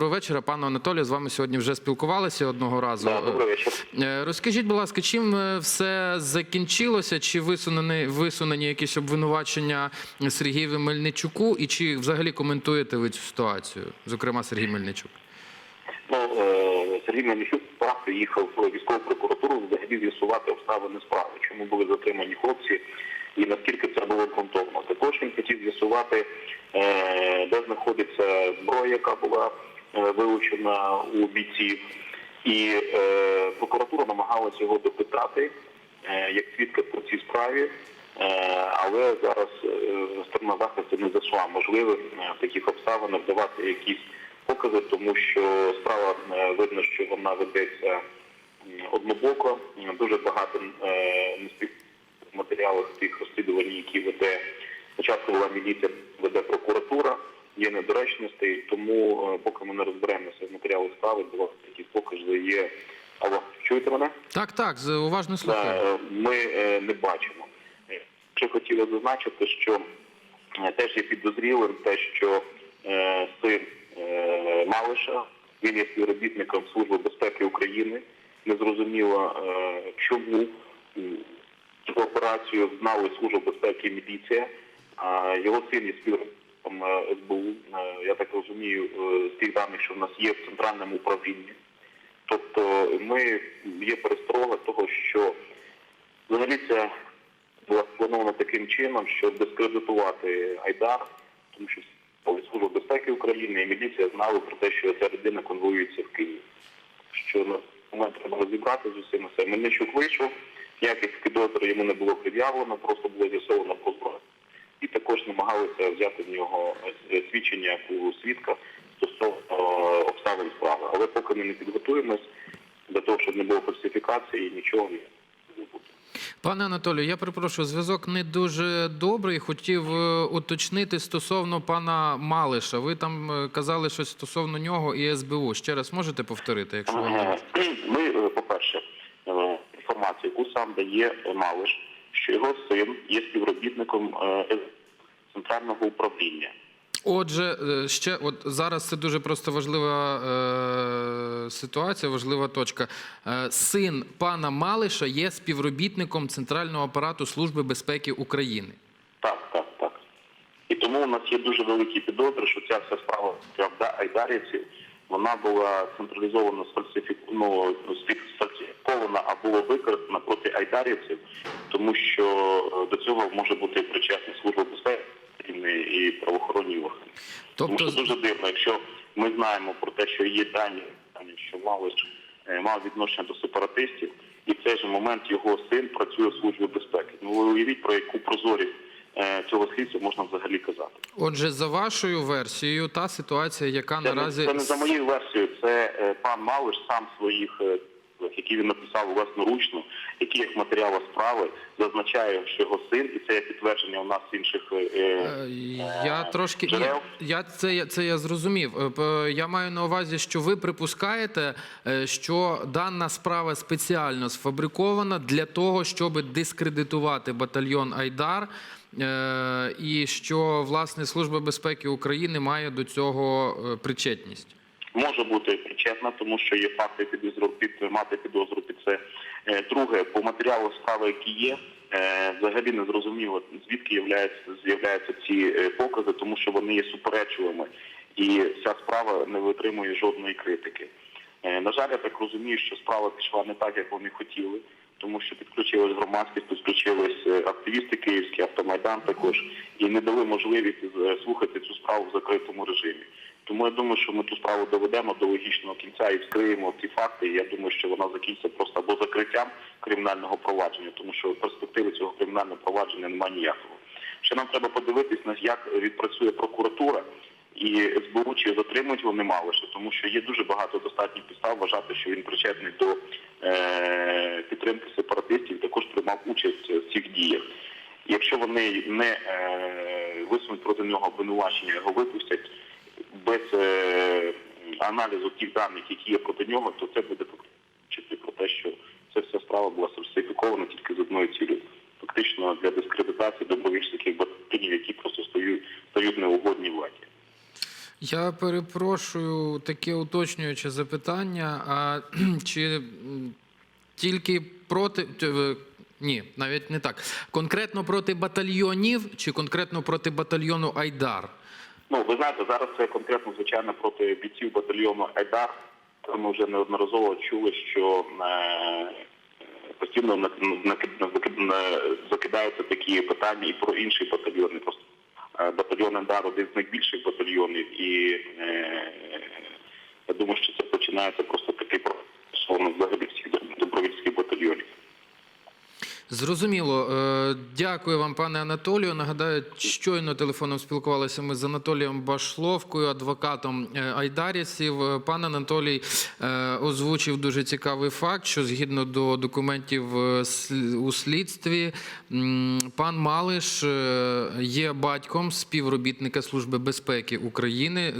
доброго вечора. Пане Анатолію, з вами сьогодні вже спілкувалися одного разу. Да, добрий вечір. Е, Розкажіть, будь ласка, чим е, все закінчилося? Чи висунені, висунені якісь обвинувачення Сергієві Мельничуку? І чи взагалі коментуєте ви цю ситуацію? Зокрема, Сергій Мельничук? Ну, е, Сергій Мельничук справ приїхав в військову прокуратуру взагалі з'ясувати обставини справи, чому були затримані хлопці і наскільки це було ґрунтовно. Також він хотів з'ясувати, де знаходиться зброя, яка була вилучена у бійців. І е, прокуратура намагалася його допитати е, як свідка по цій справі. Е, Але зараз е, сторона захисту не зайшла можливо е, в таких обставинах давати якісь покази, тому що справа е, видно, що вона ведеться однобоко. Дуже багато е, неспів- в матеріалах тих розслідувань, які веде спочатку була міліція, веде прокуратура, є недоречності, тому е, поки ми не розберемося в матеріалах справи, була такі покази є. Алло, чуєте мене? Так, так, з- уважно слухаю. Е, ми е, не бачимо. Ще хотіла зазначити, що теж є підозрілим те, що син Малиша, він є співробітником Служби безпеки України. Незрозуміло, чому цю операцію знали Служба безпеки і міліція, а його син є співробітником Я так розумію, е, з тих даних, що в нас є в центральному управлінні. Тобто ми є пересторога того, що взагалі це було сплановано таким чином, щоб дискредитувати Айдар, тому що Служба безпеки України і міліція знали про те, що ця людина конвоюється в Києві. Що на момент треба розібрати з усіма це. Мельничук вийшов, ніяких підозр йому не було пред'явлено, просто було з'ясовано про зброю. І також намагалися взяти в нього свідчення у свідка стосовно е, обставин справи. Але поки ми не підготуємось для того, щоб не було фальсифікації, нічого не буде. Пане Анатолію, я перепрошую, зв'язок не дуже добрий. Хотів е, уточнити стосовно пана Малиша. Ви там е, казали щось стосовно нього і СБУ. Ще раз можете повторити, якщо Е, Ми, е, по-перше, е, інформацію, яку сам дає Малиш, що його син є співробітником е, центрального управління. Отже, е, ще от зараз це дуже просто важлива е, ситуація, важлива точка. Е, син пана Малиша є співробітником центрального апарату Служби безпеки України. Так, так, так. І тому у нас є дуже великі підозри, що ця вся справа правда айдарівців, вона була централізовано сфальсифіку- ну, сфальсифікована або використана проти айдарівців, тому що е, до цього може бути причетна служба безпеки і правоохоронні органи. Тому Тобто, що дуже дивно, якщо ми знаємо про те, що є дані, що Малиш е, мав відношення до сепаратистів, і в цей же момент його син працює в службі безпеки. Ну ви уявіть про яку прозорість е, цього слідства можна взагалі казати. отже, за вашою версією, та ситуація, яка Це, наразі не, це не за моєю версією, це пан Малиш сам своїх. Е, які він написав власноручно, які як матеріали справи зазначає, що його син, і це є підтвердження у нас інших е, Е, Я е, трошки джерел. я це я- це я зрозумів. Е, Я маю на увазі, що ви припускаєте, е, що дана справа спеціально сфабрикована для того, щоб дискредитувати батальйон Айдар, е, і що власне Служба безпеки України має до цього е, причетність. Може бути причетна, тому що є факти підозру під мати підозру під це. Е, Друге, по матеріалу справи, які є, е, взагалі не зрозуміло, звідки з'являються ці е, покази, тому що вони є суперечливими, і ця справа не витримує жодної критики. На жаль, я так розумію, що справа пішла не так, як вони хотіли, тому що підключилась громадськість, підключились активісти київські, автомайдан також, і не дали можливість слухати цю справу в закритому режимі. Тому я думаю, що ми ту справу доведемо до логічного кінця і вскриємо ці факти. І я думаю, що вона закінчиться просто або закриттям кримінального провадження, тому що перспективи цього кримінального провадження немає ніякого. Ще нам треба подивитись як відпрацює прокуратура і СБУ, чи затримують вони Малиша, тому що є дуже багато достатніх підстав вважати, що він причетний до е, підтримки сепаратистів, також приймав участь в цих діях. Якщо вони не е, висунуть проти нього обвинувачення, його випустять без е, аналізу тих даних, які є проти нього, то це буде вчити про те, що ця вся справа була сертифікована тільки з одною цілею. Фактично для дискредитації добровільчих батальйонів, які просто стають, стають неугодні владі. Я перепрошую таке уточнююче запитання. А чи тільки проти. е, Ні, навіть не так. Конкретно проти батальйонів чи конкретно проти батальйону Айдар? Ну, ви знаєте, зараз це конкретно, звичайно, проти бійців батальйону Айдар. Ми вже неодноразово чули, що е, постійно закидаються такі питання і про інші батальйони. Просто е, батальйон Айдар один з найбільших батальйонів, і е, я думаю, що це починається просто такий процес стосовно взагалі Зрозуміло. Е, Дякую вам, пане Анатолію. Нагадаю, щойно телефоном спілкувалися ми з Анатолієм Башловкою, адвокатом е, Айдарівців. Е, Пан Анатолій озвучив дуже цікавий факт, що згідно до документів у слідстві, пан Малиш є батьком співробітника Служби безпеки України.